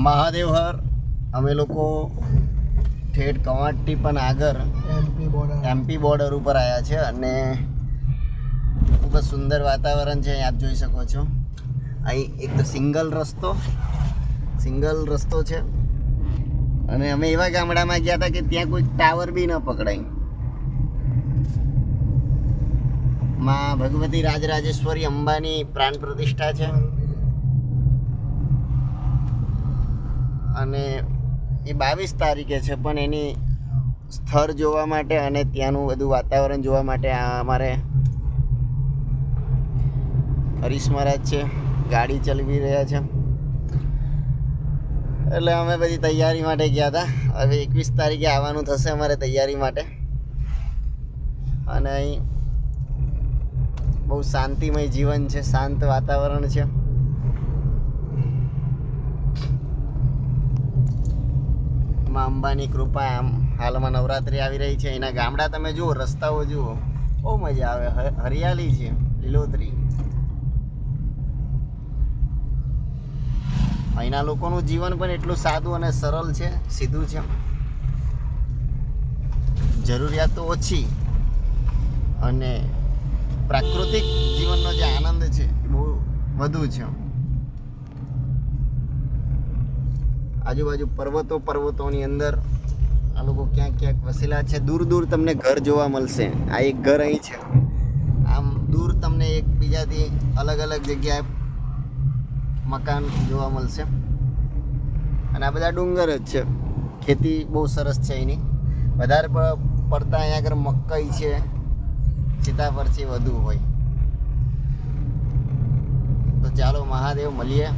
મહાદેવહર અમે લોકો ઠેઠ કવાંટથી પણ આગળ એમપી બોર્ડર એમપી બોર્ડર ઉપર આવ્યા છે અને ખૂબ જ સુંદર વાતાવરણ છે અહીં આપ જોઈ શકો છો. અહીં એક તો સિંગલ રસ્તો સિંગલ રસ્તો છે. અને અમે એવા ગામડામાં ગયા હતા કે ત્યાં કોઈ ટાવર બી ન પકડાય. માં ભગવતી રાજરાજેશ્વરી અંબાની પ્રાણ પ્રતિષ્ઠા છે. અને એ બાવીસ તારીખે છે, પણ એની સ્થળ જોવા માટે અને ત્યાંનું બધું વાતાવરણ જોવા માટે આ અમારે હરીશ મહારાજ છે, ગાડી ચલાવી રહ્યા છે. એટલે અમે બધી તૈયારી માટે ગયા હતા. હવે એકવીસ તારીખે આવવાનું થશે અમારે તૈયારી માટે. અને અહીં બહુ શાંતિમય જીવન છે, શાંત વાતાવરણ છે. માં અંબાની કૃપા આમ હાલમાં નવરાત્રિ આવી રહી છે. એના ગામડા તમે જુઓ, રસ્તાઓ જુઓ, બહુ મજા આવે. હરિયાળી છે, લીલોતરી. અહીંના લોકોનું જીવન પણ એટલું સાદું અને સરળ છે, સીધું છે. જરૂરિયાત તો ઓછી અને પ્રાકૃતિક જીવનનો જે આનંદ છે એ બહુ વધુ છે. આજુબાજુ પર્વતો પર્વતોની અંદર આ લોકો ક્યાંક ક્યાંક વસેલા છે. દૂર દૂર તમને ઘર જોવા મળશે. આ એક ઘર અહીં છે. આમ દૂર તમને એકબીજાથી અલગ અલગ જગ્યાએ મકાન જોવા મળશે. અને આ બધા ડુંગર જ છે. ખેતી બહુ સરસ છે એની. વધારે પડતા અહીંયા આગળ મકાઈ છે, સીતાફળ વધુ હોય. તો ચાલો મહાદેવ, મળીએ.